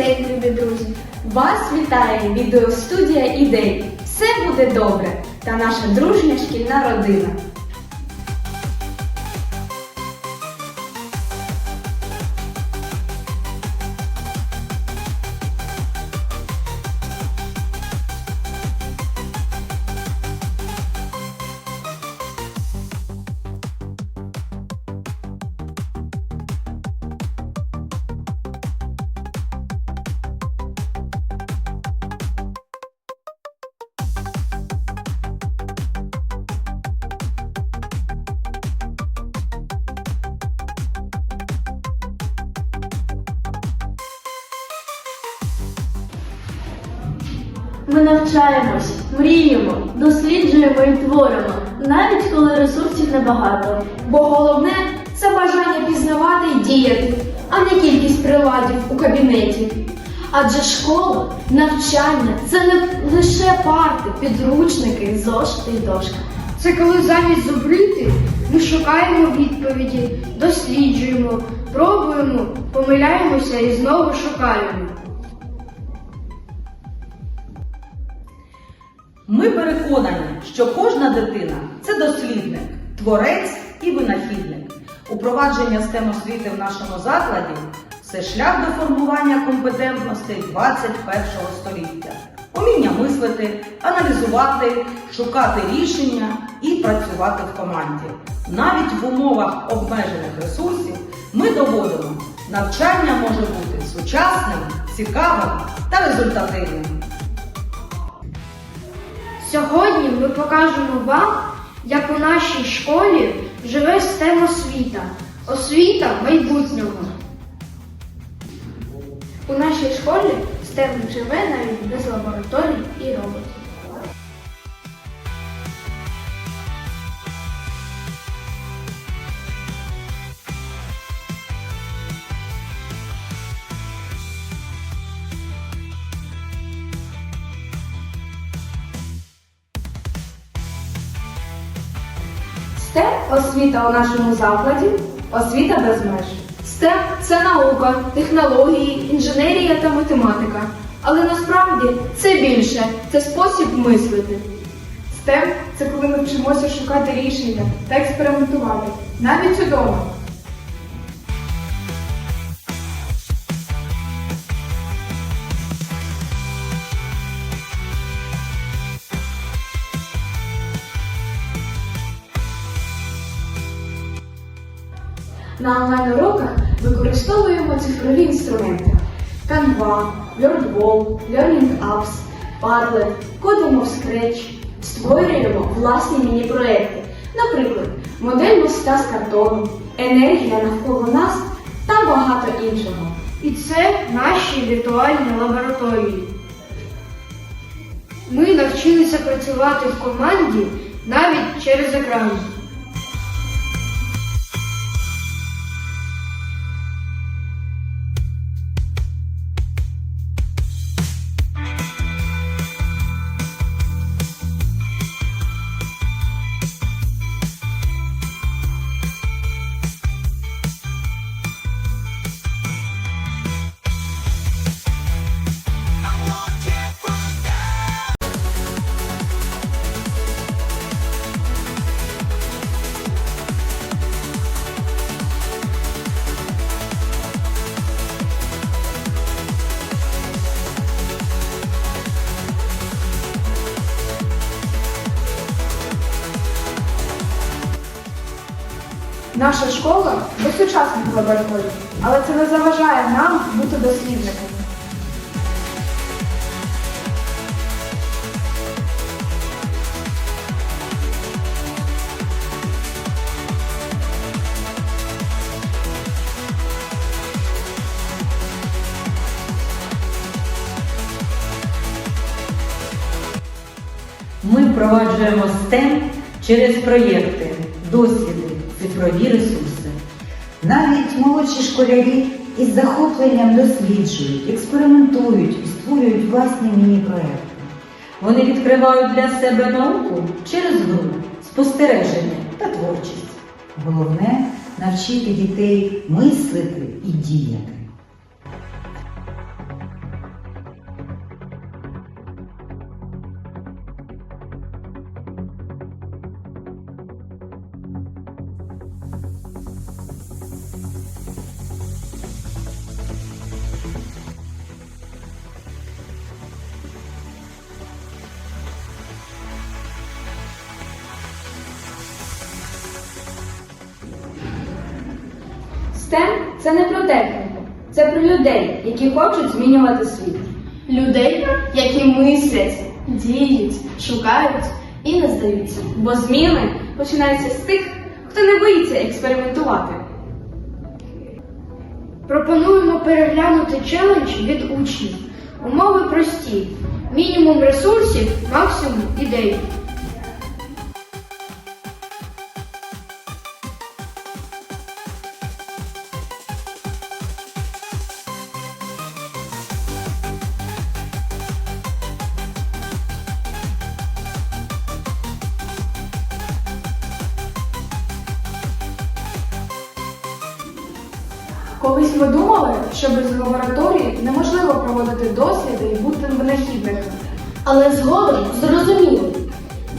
день, любі друзі! Вас вітає відеостудія ідей. Все буде добре та наша дружня шкільна родина. Ми навчаємось, мріємо, досліджуємо і творимо, навіть коли ресурсів небагато. Бо головне це бажання пізнавати і діяти, а не кількість приладів у кабінеті. Адже школа, навчання це не лише парти, підручники, зошити і дошка. Це коли замість зубрити ми шукаємо відповіді, досліджуємо, пробуємо, помиляємося і знову шукаємо. Ми переконані, що кожна дитина це дослідник, творець і винахідник. Упровадження STEM освіти в нашому закладі це шлях до формування компетентностей 21 століття. Уміння мислити, аналізувати, шукати рішення і працювати в команді. Навіть в умовах обмежених ресурсів ми доводимо, навчання може бути сучасним, цікавим та результативним. Сьогодні ми покажемо вам, як у нашій школі живе стем освіта. Освіта майбутнього. У нашій школі STEM живе навіть без лабораторій і роботів. STEM – освіта у нашому закладі, освіта без меж. STEM – це наука, технології, інженерія та математика. Але насправді це більше, це спосіб мислити. STEM – це коли ми вчимося шукати рішення та експериментувати, навіть удома. На онлайн-уроках використовуємо цифрові інструменти Canva, WordWall, Learning Apps, Padlet, кодимо в Scratch, створюємо власні міні-проекти, наприклад, модель моста з картону, енергія навколо нас та багато іншого. І це наші віртуальні лабораторії. Ми навчилися працювати в команді навіть через екран. Наша школа без сучасних лабораторій, але це не заважає нам бути дослідниками. Ми впроваджуємо STEM через проєкти, досвіди, цифрові ресурси. Навіть молодші школярі із захопленням досліджують, експериментують і створюють власні міні-проекти. Вони відкривають для себе науку через гру, спостереження та творчість. Головне навчити дітей мислити і діяти. STEM – це не про техніку, це про людей, які хочуть змінювати світ. Людей, які мислять, діють, шукають і не здаються. Бо зміни починаються з тих, хто не боїться експериментувати. Пропонуємо переглянути челендж від учнів. Умови прості: мінімум ресурсів, максимум ідей. Колись ми думали, що без лабораторії неможливо проводити досліди і бути винахідниками. Але згодом зрозуміли.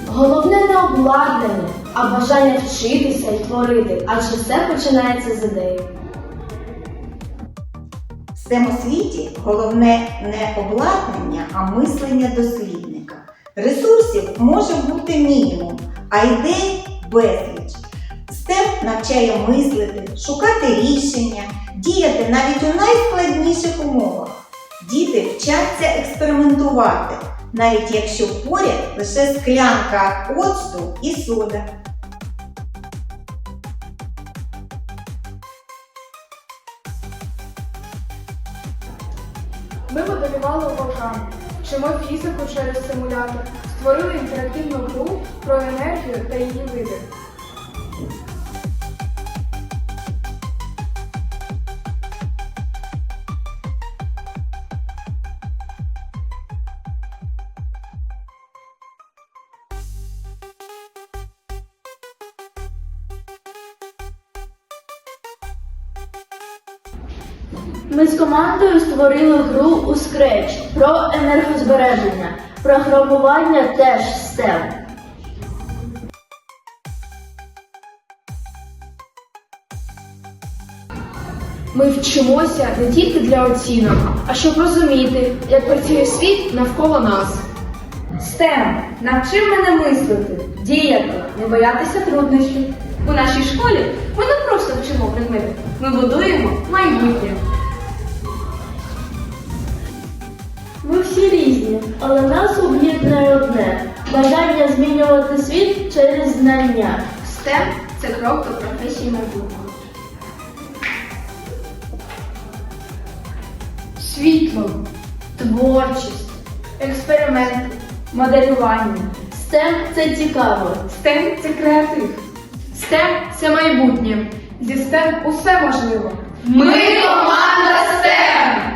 Головне не обладнання, а бажання вчитися і творити, адже все починається з ідеї. В STEM освіті головне не обладнання, а мислення дослідника. Ресурсів може бути мінімум, а ідей безліч. STEM навчає мислити, шукати рішення, діяти навіть у найскладніших умовах. Діти вчаться експериментувати, навіть якщо поряд лише склянка оцту і сода. Ми моделювали вулкан, вчимо фізику через симулятор, створили інтерактивну гру про енергію та її види. Ми з командою створили гру у Scratch про енергозбереження. Програмування теж STEM. Ми вчимося не тільки для оцінок, а щоб розуміти, як працює світ навколо нас. STEM навчив мене мислити, діяти, не боятися труднощів. У нашій школі ми не просто вчимо предмети, ми будуємо майбутнє. Ми всі різні, але нас об'єднує одне бажання змінювати світ через знання. STEM – це крок до професії майбутнього. Світло, творчість, Експерименти, моделювання. STEM – це цікаво. STEM – це креатив. STEM – це майбутнє. Зі STEM усе можливо. Ми команда STEM!